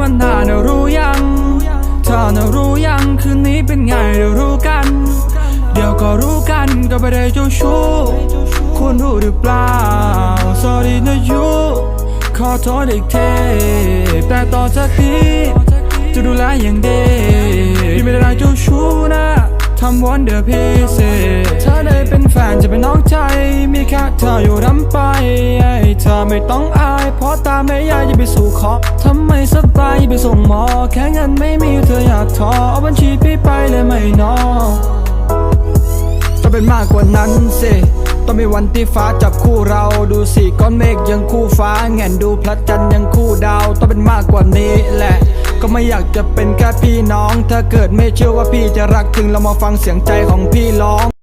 มันนานนรู้ยังเธอน่ะรู้ยังคืนนี้เป็นไงเดี๋ยวรู้กัน เดี๋ยวก็รู้กันก็ไม่ได้เจ้าชู้คุณรู้หรือเปล่า sorry นะยูขอโทษอีกทีแต่ต่อจากนี้จะดูแลอย่างดีพี่ไม่ได้รักเจ้าชู้นะทำวันเดอร์พิเศษเธอได้เป็นแฟนจะเป็นน้องใจ มีแค่เธออยู่รำไป เธอไม่ต้องอายเพราะตาไม่ ขอทำไมสบายไปส่งหมอ แค่เงินไม่มีเธออยากทอเอาบัญชีพี่ไปเลยไหม่นอต้องเป็นมากกว่านั้นสิต้องมีวันที่ฟ้าจับคู่เราดูสิก้อนเมฆยังคู่ฟ้าแง่นดูพระจันทร์ยังคู่ดาวต้องเป็นมากกว่านี้แหละ ก็ไม่อยากจะเป็นแค่พี่น้อง ถ้าเกิดไม่เชื่อว่าพี่จะรักถึงเรามาฟังเสียงใจของพี่ร้อง